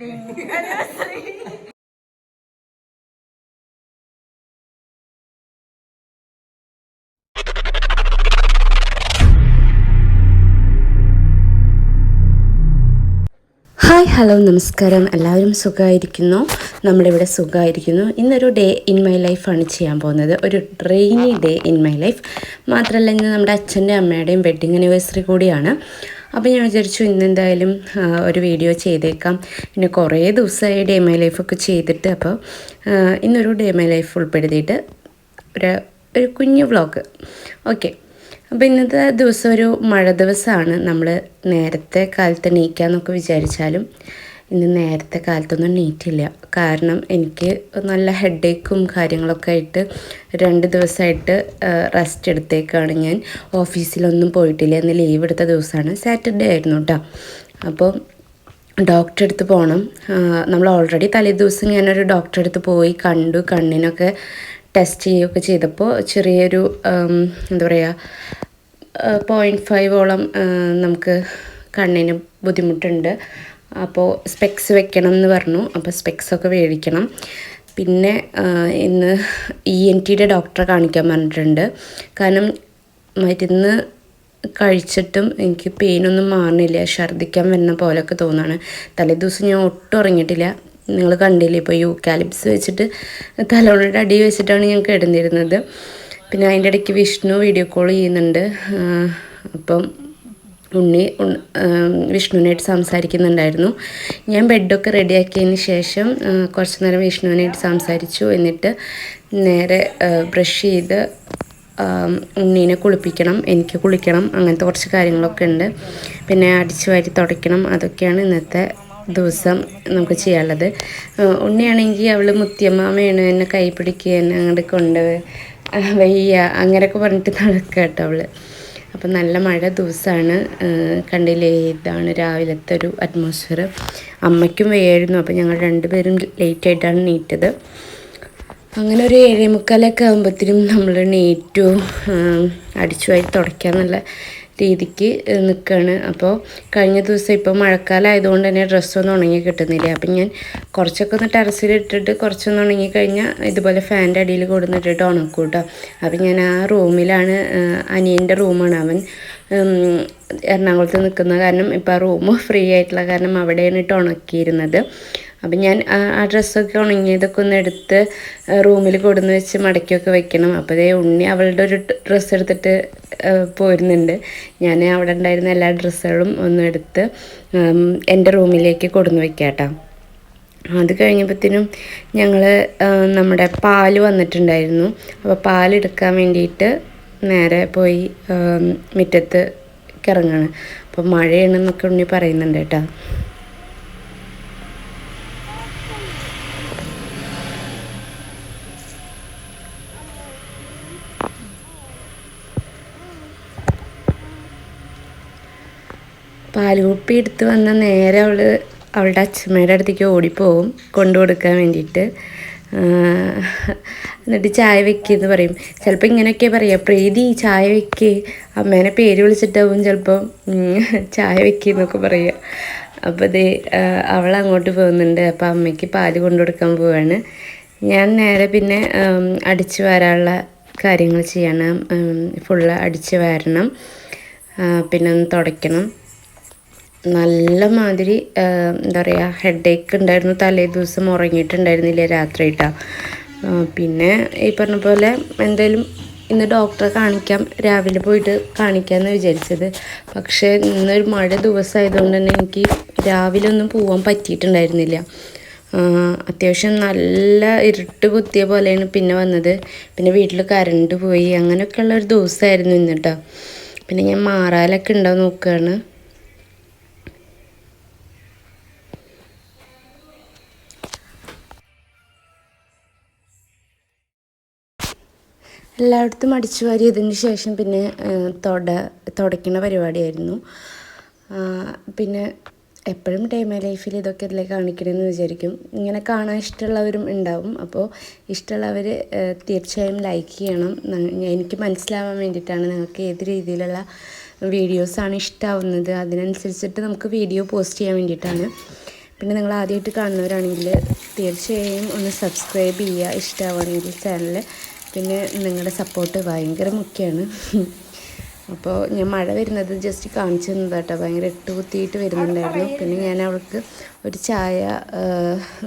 Wedding hi hello നമസ്കാരം. എല്ലാവരും സുഖമായിരിക്കുന്നു? നമ്മളിവിടെ സുഖമായിരിക്കുന്നു. ഇന്നൊരു ഡേ ഇൻ മൈ ലൈഫാണ് ചെയ്യാൻ പോകുന്നത്. ഒരു rainy day in my life മാത്രമല്ല ഇന്ന് നമ്മുടെ അച്ഛന്റെ അമ്മയുടെയും വെഡ്ഡിങ് ആനിവേഴ്സറി കൂടിയാണ്. അപ്പോൾ ഞാൻ വിചാരിച്ചു ഇന്നെന്തായാലും ഒരു വീഡിയോ ചെയ്തേക്കാം. പിന്നെ കുറേ ദിവസമായി ഡേ മൈ ലൈഫൊക്കെ ചെയ്തിട്ട് അപ്പോൾ ഇന്നൊരു ഡേ മൈ ലൈഫ് ഉൾപ്പെടുത്തിയിട്ട് ഒരു ഒരു കുഞ്ഞു വ്ളോഗ് ഓക്കെ അപ്പോൾ ഇന്നത്തെ ദിവസം ഒരു മഴ ദിവസമാണ് നമ്മൾ നേരത്തെ കാലത്ത് നീക്കാമെന്നൊക്കെ വിചാരിച്ചാലും ഇന്ന് നേരത്തെ കാലത്തൊന്നും നീറ്റില്ല കാരണം എനിക്ക് നല്ല ഹെഡേക്കും കാര്യങ്ങളൊക്കെ ആയിട്ട് രണ്ട് ദിവസമായിട്ട് റെസ്റ്റ് എടുത്തേക്കാണ് ഞാൻ. ഓഫീസിലൊന്നും പോയിട്ടില്ല. ഇന്ന് ലീവ് എടുത്ത ദിവസമാണ്. സാറ്റർഡേ ആയിരുന്നു കേട്ടോ അപ്പോൾ ഡോക്ടറെ അടുത്ത് പോകണം നമ്മൾ ഓൾറെഡി തലേ ദിവസം ഞാനൊരു ഡോക്ടറെ അടുത്ത് പോയി കണ്ടു. കണ്ണിനൊക്കെ ടെസ്റ്റ് ചെയ്യുകയൊക്കെ ചെയ്തപ്പോൾ ചെറിയൊരു എന്താ പറയുക പോയിന്റ് ഫൈവോളം നമുക്ക് കണ്ണിന് ബുദ്ധിമുട്ടുണ്ട്. അപ്പോൾ സ്പെക്സ് വെക്കണം എന്ന് പറഞ്ഞു. അപ്പോൾ സ്പെക്സ് ഒക്കെ മേടിക്കണം പിന്നെ ഇന്ന് ഇ എൻ ടിയുടെ ഡോക്ടറെ കാണിക്കാൻ പറഞ്ഞിട്ടുണ്ട്. കാരണം മരുന്ന് കഴിച്ചിട്ടും എനിക്ക് പെയിനൊന്നും മാറുന്നില്ല. ഛർദ്ദിക്കാൻ വരുന്ന പോലെയൊക്കെ തോന്നാണ്. തലേ ദിവസം ഞാൻ ഒട്ടും ഉറങ്ങിയിട്ടില്ല. നിങ്ങൾ കണ്ടില്ലേ ഇപ്പോൾ യൂക്കാലിപ്സ് വെച്ചിട്ട് തലോണയുടെ അടി വെച്ചിട്ടാണ് ഞാൻ കിടന്നിരുന്നത്. പിന്നെ അതിന്റെ ഇടയ്ക്ക് വിഷ്ണു വീഡിയോ കോൾ ചെയ്യുന്നുണ്ട്. അപ്പം ഉണ്ണി വിഷ്ണുവിനായിട്ട് സംസാരിക്കുന്നുണ്ടായിരുന്നു. ഞാൻ ബെഡൊക്കെ റെഡിയാക്കിയതിന് ശേഷം കുറച്ച് നേരം വിഷ്ണുവിനായിട്ട് സംസാരിച്ചു. എന്നിട്ട് നേരെ ബ്രഷ് ചെയ്ത് ഉണ്ണീനെ കുളിപ്പിക്കണം എനിക്ക് കുളിക്കണം അങ്ങനത്തെ കുറച്ച് കാര്യങ്ങളൊക്കെ ഉണ്ട്. പിന്നെ അടിച്ചു വാരി തുടയ്ക്കണം അതൊക്കെയാണ് ഇന്നത്തെ ദിവസം നമുക്ക് ചെയ്യാനുള്ളത്. ഉണ്ണിയാണെങ്കിൽ അവൾ മുത്തിയമ്മാമയാണ് എന്നെ കൈ പിടിക്കുക എന്നെ അങ്ങോട്ട് കൊണ്ടുപോയി വയ്യ അങ്ങനെയൊക്കെ പറഞ്ഞിട്ട് നടക്കുക കേട്ടോ അപ്പം നല്ല മഴ ദിവസമാണ്. കണ്ടില്ലേ ഇതാണ് രാവിലത്തെ ഒരു അറ്റ്മോസ്ഫിയർ അമ്മയ്ക്കും വേയായിരുന്നു അപ്പം ഞങ്ങൾ രണ്ടുപേരും ലേറ്റായിട്ടാണ് നീറ്റത്. അങ്ങനെ ഒരു ഏഴേ മുക്കാലൊക്കെ ആകുമ്പോഴത്തേനും നമ്മൾ നീറ്റു അടിച്ചു വാരി തുടയ്ക്കാന്നുള്ള രീതിക്ക് നിൽക്കുകയാണ് അപ്പോൾ കഴിഞ്ഞ ദിവസം ഇപ്പോൾ മഴക്കാലം ആയതുകൊണ്ട് തന്നെ ഡ്രസ്സൊന്നും ഉണങ്ങി കിട്ടുന്നില്ല. അപ്പം ഞാൻ കുറച്ചൊക്കെ ഒന്ന് ടെറസിൽ ഇട്ടിട്ട് കുറച്ചൊന്ന് ഉണങ്ങി കഴിഞ്ഞാൽ ഇതുപോലെ ഫാന്റെ അടിയിൽ കൊടുന്നിട്ടിട്ട് ഉണക്കും കേട്ടോ അപ്പം ഞാൻ ആ റൂമിലാണ് അനിയന്റെ റൂമാണ് അവൻ എറണാകുളത്ത് നിൽക്കുന്നത്. കാരണം ഇപ്പോൾ ആ റൂം ഫ്രീ ആയിട്ടുള്ള കാരണം അവിടെയാണ് ഇട്ട് ഉണക്കിയിരുന്നത്. അപ്പം ഞാൻ ആ- ഡ്രസ്സൊക്കെ ഉണങ്ങിയതൊക്കെ ഒന്ന് എടുത്ത് റൂമിൽ കൊടുന്ന് വെച്ച് മടക്കിയൊക്കെ വെക്കണം. അപ്പോൾ ഇതേ ഉണ്ണി അവളുടെ ഒരു ഡ്രസ്സ് എടുത്തിട്ട് പോരുന്നുണ്ട്. ഞാൻ അവിടെ ഉണ്ടായിരുന്ന എല്ലാ ഡ്രസ്സുകളും ഒന്ന് എടുത്ത് എന്റെ റൂമിലേക്ക് കൊടുന്ന് വെക്കാം കേട്ടോ അത് കഴിഞ്ഞപ്പോഴത്തേനും ഞങ്ങൾ നമ്മുടെ പാൽ വന്നിട്ടുണ്ടായിരുന്നു. അപ്പോൾ പാലെടുക്കാൻ വേണ്ടിയിട്ട് നേരെ പോയി മുറ്റത്ത് ഇറങ്ങാണ് അപ്പോൾ മഴയാണെന്നൊക്കെ ഉണ്ണി പറയുന്നുണ്ട് കേട്ടോ. പാലുകുപ്പി എടുത്ത് വന്ന നേരെ അവൾ അവളുടെ അച്ഛമ്മയുടെ അടുത്തേക്ക് ഓടിപ്പോവും കൊണ്ടു കൊടുക്കാൻ വേണ്ടിയിട്ട് എന്നിട്ട് ചായ വെക്കെന്ന് പറയും. ചിലപ്പോൾ ഇങ്ങനെയൊക്കെ പറയാം. പ്രീതി ചായ വെക്ക്. അമ്മേനെ പേര് വിളിച്ചിട്ടാവും ചിലപ്പോൾ ചായ വെക്കെന്നൊക്കെ പറയുക അപ്പോൾ ഇത് അവൾ അങ്ങോട്ട് പോകുന്നുണ്ട്. അപ്പോൾ അമ്മയ്ക്ക് പാൽ കൊണ്ടു കൊടുക്കാൻ പോവാണ്. ഞാൻ നേരെ പിന്നെ അടിച്ചു വരാനുള്ള കാര്യങ്ങൾ ചെയ്യണം. ഫുള്ള് അടിച്ചു വാരണം. പിന്നെ ഒന്ന് തുടയ്ക്കണം. നല്ല മാതിരി എന്താ പറയുക ഹെഡേക്ക് ഉണ്ടായിരുന്നു തലേ ദിവസം ഉറങ്ങിയിട്ടുണ്ടായിരുന്നില്ല രാത്രിയിട്ടാ. പിന്നെ ഈ പറഞ്ഞ പോലെ എന്തായാലും ഇന്ന് ഡോക്ടറെ കാണിക്കാം രാവിലെ പോയിട്ട് കാണിക്കാമെന്ന് വിചാരിച്ചത്. പക്ഷേ ഇന്നൊരു മഴ ദിവസമായതുകൊണ്ട് തന്നെ എനിക്ക് രാവിലെ ഒന്നും പോകാൻ പറ്റിയിട്ടുണ്ടായിരുന്നില്ല. അത്യാവശ്യം നല്ല ഇരുട്ട് കുത്തിയ പോലെയാണ് പിന്നെ വന്നത്. പിന്നെ വീട്ടിൽ കറണ്ട് പോയി അങ്ങനെയൊക്കെയുള്ള ഒരു ദിവസമായിരുന്നു ഇന്നിട്ടോ പിന്നെ ഞാൻ മാറാലൊക്കെ ഉണ്ടാവും നോക്കുകയാണ് എല്ലായിടത്തും അടിച്ചു വാരിയതിന് ശേഷം പിന്നെ തുട തുടയ്ക്കുന്ന പരിപാടിയായിരുന്നു. പിന്നെ എപ്പോഴും ഡേ മൈ ലൈഫിൽ ഇതൊക്കെ ഇതിലെ കാണിക്കണമെന്ന് വിചാരിക്കും. ഇങ്ങനെ കാണാൻ ഇഷ്ടമുള്ളവരും ഉണ്ടാവും. അപ്പോൾ ഇഷ്ടമുള്ളവർ തീർച്ചയായും ലൈക്ക് ചെയ്യണം. എനിക്ക് മനസ്സിലാവാൻ വേണ്ടിയിട്ടാണ് നിങ്ങൾക്ക് ഏത് രീതിയിലുള്ള വീഡിയോസാണ് ഇഷ്ടമാവുന്നത് അതിനനുസരിച്ചിട്ട് നമുക്ക് വീഡിയോ പോസ്റ്റ് ചെയ്യാൻ വേണ്ടിയിട്ടാണ്. പിന്നെ നിങ്ങൾ ആദ്യമായിട്ട് കാണുന്നവരാണെങ്കിൽ തീർച്ചയായും ഒന്ന് സബ്സ്ക്രൈബ് ചെയ്യുക. ഇഷ്ടമാവുകയാണെങ്കിൽ ചാനൽ പിന്നെ നിങ്ങളുടെ സപ്പോർട്ട് ഭയങ്കര മുഖ്യമാണ് അപ്പോൾ ഞാൻ മഴ വരുന്നത് ജസ്റ്റ് കാണിച്ചു തന്നതാട്ടോ. ഭയങ്കര ഇട്ട് കുത്തിയിട്ട് വരുന്നുണ്ടായിരുന്നു. പിന്നെ ഞാൻ അവൾക്ക് ഒരു ചായ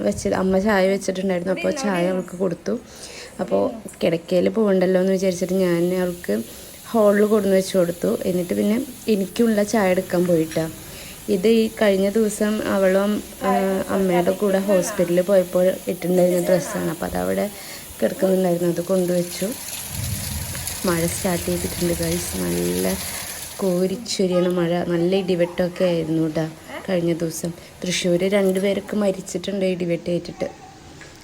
വെച്ച് അമ്മ ചായ വെച്ചിട്ടുണ്ടായിരുന്നു. അപ്പോൾ ചായ അവൾക്ക് കൊടുത്തു. അപ്പോൾ കിടക്കയിൽ പോകണ്ടല്ലോ എന്ന് വിചാരിച്ചിട്ട് ഞാൻ അവൾക്ക് ഹോളിൽ കൊണ്ടുവന്ന് വെച്ച് കൊടുത്തു. എന്നിട്ട് പിന്നെ എനിക്കുള്ള ചായ എടുക്കാൻ പോയിട്ടാണ് ഇത് ഈ കഴിഞ്ഞ ദിവസം അവളും അമ്മയുടെ കൂടെ ഹോസ്പിറ്റലിൽ പോയപ്പോൾ ഇട്ടിട്ടുണ്ടായിരുന്ന ഡ്രസ്സാണ് അപ്പോൾ അതവിടെ കിടക്കുന്നുണ്ടായിരുന്നു അത് കൊണ്ടുവച്ചു. മഴ സ്റ്റാർട്ട് ചെയ്തിട്ടുണ്ട് ഗൈസ് നല്ല കോരിച്ചൊരിയണ മഴ. നല്ല ഇടിവെട്ടമൊക്കെ ആയിരുന്നു കേട്ടോ കഴിഞ്ഞ ദിവസം. തൃശ്ശൂർ രണ്ടുപേരൊക്കെ മരിച്ചിട്ടുണ്ട് ഇടിവെട്ട് ഏറ്റിട്ട്.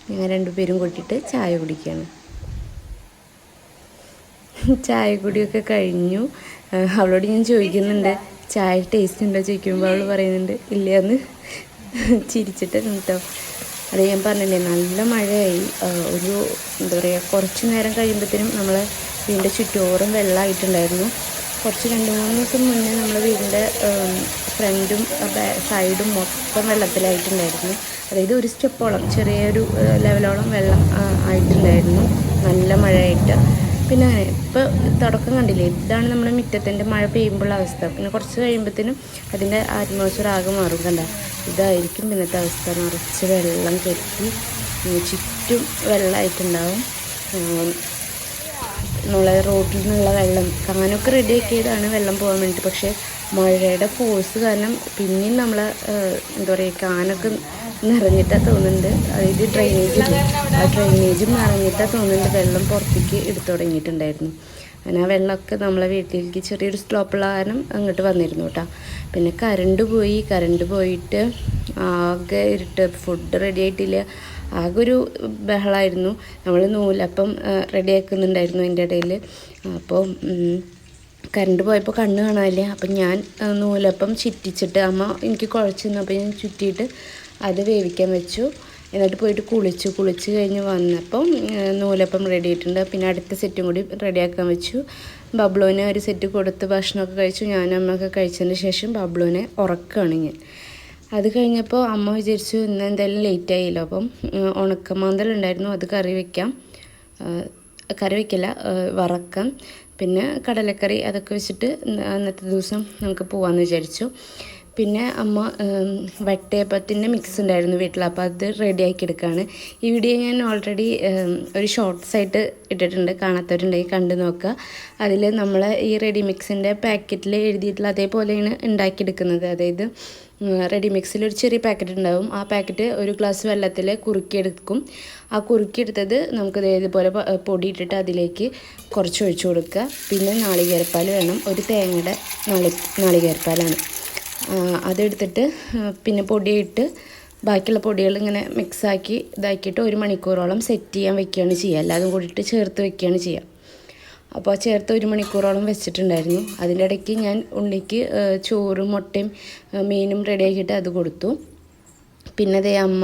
ഞങ്ങൾ രണ്ടുപേരും കൂട്ടിയിട്ട് ചായ കുടിക്കുകയാണ് ചായ കുടിയൊക്കെ കഴിഞ്ഞു. അവളോട് ഞാൻ ചോദിക്കുന്നുണ്ട് ചായ ടേസ്റ്റ് ഉണ്ടോ? ചോദിക്കുമ്പോൾ അവൾ പറയുന്നുണ്ട് ഇല്ലയെന്ന്. ചിരിച്ചിട്ട് കേട്ടോ അത് ഞാൻ പറഞ്ഞില്ലേ നല്ല മഴയായി. ഒരു എന്താ പറയുക കുറച്ച് നേരം കഴിയുമ്പോഴത്തേനും നമ്മളെ വീടിന്റെ ചുറ്റോറും വെള്ളമായിട്ടുണ്ടായിരുന്നു. കുറച്ച് രണ്ട് മൂന്ന് ദിവസം മുന്നേ നമ്മളെ വീടിന്റെ ഫ്രണ്ടും സൈഡും മൊത്തം വെള്ളത്തിലായിട്ടുണ്ടായിരുന്നു. അതായത് ഒരു സ്റ്റെപ്പോളം ചെറിയൊരു ലെവലോളം വെള്ളം ആയിട്ടുണ്ടായിരുന്നു. നല്ല മഴയായിട്ട്. പിന്നെ ഇപ്പോൾ തുടക്കം കണ്ടില്ലേ? ഇതാണ് നമ്മുടെ മുറ്റത്തിന്റെ മഴ പെയ്യുമ്പോഴുള്ള അവസ്ഥ. പിന്നെ കുറച്ച് കഴിയുമ്പോഴത്തേനും അതിന്റെ ആത്മോസ്ഫിയർ ആകെ മാറും കണ്ട. ഇതായിരിക്കും പിന്നത്തെ അവസ്ഥ. നിറച്ച് വെള്ളം കെട്ടി ചുറ്റും വെള്ളമായിട്ടുണ്ടാവും. നമ്മളെ റോഡിൽ നിന്നുള്ള വെള്ളം. അങ്ങനെയൊക്കെ റെഡിയാക്കിയതാണ് വെള്ളം പോകാൻ വേണ്ടിയിട്ട്. പക്ഷേ മഴയുടെ ഫോഴ്സ് കാരണം പിന്നെയും നമ്മൾ എന്താ പറയുക കാനൊക്കെ നിറഞ്ഞിട്ടാ തോന്നുന്നുണ്ട്. അതായത് ഡ്രെയിനേജ് ആ ഡ്രെയിനേജും നിറഞ്ഞിട്ടാ തോന്നുന്നുണ്ട് വെള്ളം പുറത്തേക്ക് എടുത്തു തുടങ്ങിയിട്ടുണ്ടായിരുന്നു. അങ്ങനെ ആ വെള്ളമൊക്കെ നമ്മളെ വീട്ടിലേക്ക് ചെറിയൊരു സ്ലോപ്പുള്ള കാരണം അങ്ങോട്ട് വന്നിരുന്നു കേട്ടോ. പിന്നെ കറണ്ട് പോയി കറണ്ട് പോയിട്ട് ആകെ ഇരുട്ട്. ഫുഡ് റെഡി ആയിട്ടില്ല. ആകെ ഒരു ബഹളമായിരുന്നു നമ്മൾ നൂലപ്പം റെഡി റെഡിയാക്കുന്നുണ്ടായിരുന്നു അതിന്റെ ഇടയിൽ അപ്പോൾ കറണ്ട് പോയപ്പോൾ കണ്ണ് കാണാനില്ല? അപ്പം ഞാൻ നൂലപ്പം ചുറ്റിച്ചിട്ട് അമ്മ എനിക്ക് കുഴച്ച് അപ്പോൾ ഞാൻ ചുറ്റിയിട്ട് അത് വേവിക്കാൻ വെച്ചു. എന്നിട്ട് പോയിട്ട് കുളിച്ചു. കുളിച്ച് കഴിഞ്ഞ് വന്നപ്പം നൂലപ്പം റെഡി ആയിട്ടുണ്ട്. പിന്നെ അടുത്ത സെറ്റും കൂടി റെഡിയാക്കാൻ വെച്ചു. ബബ്ലോനെ ഒരു സെറ്റ് കൊടുത്ത് ഭക്ഷണമൊക്കെ കഴിച്ചു. ഞാനും അമ്മയൊക്കെ കഴിച്ചതിന് ശേഷം ബബ്ലോനെ ഉറക്കുകയാണ് ഞാൻ. അത് കഴിഞ്ഞപ്പോൾ അമ്മ വിചാരിച്ചു ഇന്ന് എന്തായാലും ലേറ്റ് ആയില്ലോ. അപ്പം ഉണക്കമാന്തൽ ഉണ്ടായിരുന്നു. അത് കറി വയ്ക്കാം കറി വയ്ക്കില്ല വറക്കാം. പിന്നെ കടലക്കറി അതൊക്കെ വെച്ചിട്ട് അന്നത്തെ ദിവസം നമുക്ക് പോകാമെന്ന് വിചാരിച്ചു. പിന്നെ അമ്മ വട്ടയപ്പത്തിന്റെ മിക്സ് ഉണ്ടായിരുന്നു വീട്ടിൽ. അപ്പോൾ അത് റെഡിയാക്കി എടുക്കുകയാണ് ഈ വീഡിയോ ഞാൻ ഓൾറെഡി ഒരു ഷോർട്ട്സ് ആയിട്ട് ഇട്ടിട്ടുണ്ട്. കാണാത്തവരുണ്ടെങ്കിൽ കണ്ടു നോക്കുക അതിൽ നമ്മൾ ഈ റെഡി മിക്സിന്റെ പാക്കറ്റിൽ എഴുതിയിട്ടുള്ള അതേപോലെയാണ് ഉണ്ടാക്കിയെടുക്കുന്നത്. അതായത് റെഡി മിക്സിൽ ഒരു ചെറിയ പാക്കറ്റ് ഉണ്ടാവും. ആ പാക്കറ്റ് ഒരു ഗ്ലാസ് വെള്ളത്തിൽ കുറുക്കിയെടുക്കും. ആ കുറുക്കിയെടുത്തത് നമുക്ക് ഇതേപോലെ പൊടി ഇട്ടിട്ട് അതിലേക്ക് കുറച്ച് ഒഴിച്ചു കൊടുക്കുക. പിന്നെ നാളികേരപ്പാൽ വേണം. ഒരു തേങ്ങയുടെ നാളി നാളികേരപ്പാലാണ്. അതെടുത്തിട്ട് പിന്നെ പൊടിയിട്ട് ബാക്കിയുള്ള പൊടികൾ ഇങ്ങനെ മിക്സാക്കി ഇതാക്കിയിട്ട് ഒരു മണിക്കൂറോളം സെറ്റ് ചെയ്യാൻ വെക്കുകയാണ് ചെയ്യുക. എല്ലാതും കൂടിയിട്ട് ചേർത്ത് വെക്കുകയാണ് ചെയ്യുക. അപ്പോൾ ചേർത്ത് ഒരു മണിക്കൂറോളം വെച്ചിട്ടുണ്ടായിരുന്നു. അതിന്റെ ഇടയ്ക്ക് ഞാൻ ഉണ്ണിക്ക് ചോറും മുട്ടയും മീനും റെഡിയാക്കിയിട്ട് അത് കൊടുത്തു. പിന്നെ അതേ അമ്മ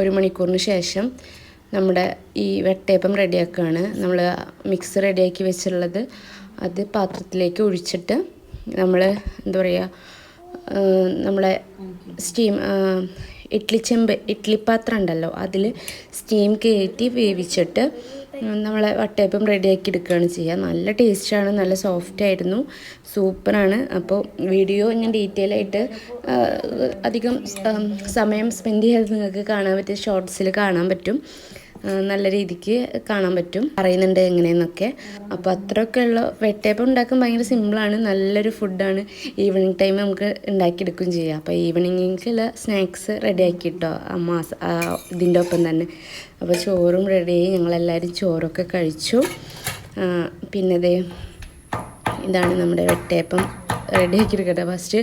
ഒരു മണിക്കൂറിന് ശേഷം നമ്മുടെ ഈ വെട്ടയപ്പം റെഡിയാക്കുകയാണ് നമ്മൾ മിക്സ് റെഡിയാക്കി വെച്ചിട്ടുള്ളത് അത് പാത്രത്തിലേക്ക് ഒഴിച്ചിട്ട് നമ്മൾ എന്താ പറയുക നമ്മളെ സ്റ്റീം ഇഡ്ലി ചെമ്പ് ഇഡ്ലി പാത്രം ഉണ്ടല്ലോ അതിൽ സ്റ്റീം കയറ്റി വേവിച്ചിട്ട് നമ്മളെ വട്ടയപ്പം റെഡിയാക്കി എടുക്കുകയാണ് ചെയ്യുക. നല്ല ടേസ്റ്റാണ് നല്ല സോഫ്റ്റ് ആയിരുന്നു സൂപ്പറാണ് അപ്പോൾ വീഡിയോ ഞാൻ ഡീറ്റെയിൽ ആയിട്ട് അധികം സമയം സ്പെൻഡ് ചെയ്യാതെ നിങ്ങൾക്ക് കാണാൻ പറ്റിയ ഷോർട്സിൽ കാണാൻ പറ്റും. നല്ല രീതിക്ക് കാണാൻ പറ്റും. പറയുന്നുണ്ട് എങ്ങനെയെന്നൊക്കെ. അപ്പോൾ അത്രയൊക്കെയുള്ള വെട്ടയപ്പം ഉണ്ടാക്കാൻ ഭയങ്കര സിമ്പിളാണ് നല്ലൊരു ഫുഡാണ് ഈവനിങ് ടൈം നമുക്ക് ഉണ്ടാക്കിയെടുക്കുകയും ചെയ്യാം. അപ്പോൾ ഈവനിങ്ങിലേക്കുള്ള സ്നാക്സ് റെഡി ആക്കിയിട്ടോ അമ്മ ഇതിന്റെ ഒപ്പം തന്നെ. അപ്പോൾ ചോറും റെഡിയായി ഞങ്ങളെല്ലാവരും ചോറൊക്കെ കഴിച്ചു. പിന്നെ ഇതാണ് നമ്മുടെ വെട്ടയപ്പം. റെഡി ആക്കിയിരിക്കട്ടെ ഫസ്റ്റ്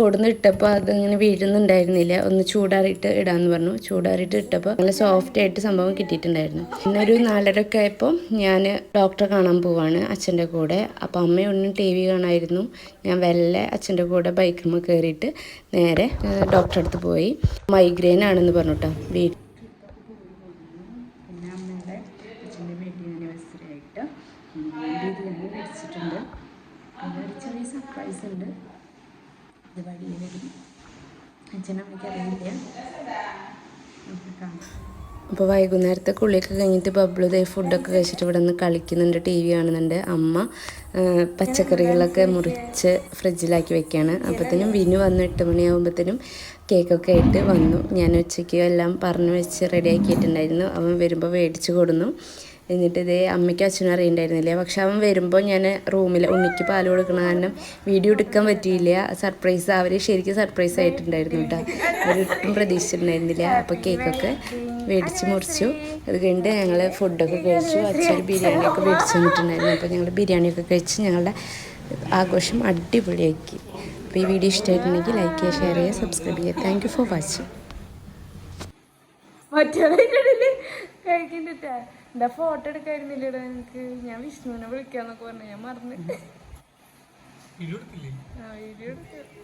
കൊടുന്ന് ഇട്ടപ്പോൾ അതിങ്ങനെ വീഴുന്നുണ്ടായിരുന്നില്ല. ഒന്ന് ചൂടാറിയിട്ട് ഇടാമെന്ന് പറഞ്ഞു. ചൂടാറിയിട്ട് ഇട്ടപ്പോൾ നല്ല സോഫ്റ്റ് ആയിട്ട് സംഭവം കിട്ടിയിട്ടുണ്ടായിരുന്നു. പിന്നെ ഒരു നാലരയൊക്കെ ആയപ്പോൾ ഞാൻ ഡോക്ടറെ കാണാൻ പോവാണ് അച്ഛന്റെ കൂടെ. അപ്പോൾ അമ്മയൊന്നും ടി വി കാണായിരുന്നു. ഞാൻ വെല്ലെ അച്ഛന്റെ കൂടെ ബൈക്കിൽ കയറിയിട്ട് നേരെ ഡോക്ടറെ അടുത്ത് പോയി. മൈഗ്രെയിൻ ആണെന്ന് പറഞ്ഞു കേട്ടോ വീട്ടിൽ പിന്നെ അമ്മയുടെ അച്ഛന്റെ വെഡിങ് ആനിവേഴ്സറി ആയിട്ട് ബിരിയാണി മേടിച്ചിട്ടുണ്ട് പിന്നെ ഒരു ചെറിയ സർപ്രൈസ് ഉണ്ട് ഇത് വഴി വരും അപ്പോൾ വൈകുന്നേരത്തെ കുളിയൊക്കെ കഴിഞ്ഞിട്ട് ബബ്ലു ദേ ഫുഡൊക്കെ കഴിച്ചിട്ട് ഇവിടെ നിന്ന് കളിക്കുന്നുണ്ട്. ടി വി കാണുന്നുണ്ട്. അമ്മ പച്ചക്കറികളൊക്കെ മുറിച്ച് ഫ്രിഡ്ജിലാക്കി വെക്കുകയാണ് അപ്പോഴത്തേനും വിനു വന്ന് എട്ട് മണിയാകുമ്പോഴത്തേനും കേക്കൊക്കെ ആയിട്ട് വന്നു. ഞാൻ ഉച്ചയ്ക്ക് എല്ലാം പറഞ്ഞു വെച്ച് റെഡിയാക്കിയിട്ടുണ്ടായിരുന്നു അവൻ വരുമ്പോൾ മേടിച്ചു കൊടുന്നു. എന്നിട്ട് ഇതേ അമ്മയ്ക്കും അച്ഛനും അറിയണ്ടായിരുന്നില്ല? പക്ഷെ അവൻ വരുമ്പോൾ ഞാൻ റൂമിൽ ഉണ്ണിക്ക് പാൽ കൊടുക്കണ കാരണം വീഡിയോ എടുക്കാൻ പറ്റിയില്ല. സർപ്രൈസ് അവർ ശരിക്കും സർപ്രൈസ് ആയിട്ടുണ്ടായിരുന്നു കേട്ടോ. അവരൊട്ടും പ്രതീക്ഷിച്ചിട്ടുണ്ടായിരുന്നില്ല. അപ്പോൾ കേക്കൊക്കെ മേടിച്ച് മുറിച്ചു. അത് കഴിഞ്ഞിട്ട് ഞങ്ങൾ ഫുഡൊക്കെ കഴിച്ചു. അച്ഛൻ ബിരിയാണിയൊക്കെ മേടിച്ച് തന്നിട്ടുണ്ടായിരുന്നു. അപ്പോൾ ഞങ്ങൾ ബിരിയാണിയൊക്കെ കഴിച്ച് ഞങ്ങളുടെ ആഘോഷം അടിപൊളിയാക്കി. അപ്പോൾ ഈ വീഡിയോ ഇഷ്ടമായിട്ടുണ്ടെങ്കിൽ ലൈക്ക് ചെയ്യുക ഷെയർ ചെയ്യുക സബ്സ്ക്രൈബ് ചെയ്യുക. താങ്ക് യു ഫോർ വാച്ചിങ് മറ്റേ കഴിക്കുന്നിട്ടാ എന്താ ഫോട്ടോ എടുക്കായിരുന്നില്ലടാ എനിക്ക് ഞാൻ വിഷ്ണുവിനെ വിളിക്കാന്നൊക്കെ പറഞ്ഞു. ഞാൻ മറന്നു. ആ വീഡിയോ എടുത്തു.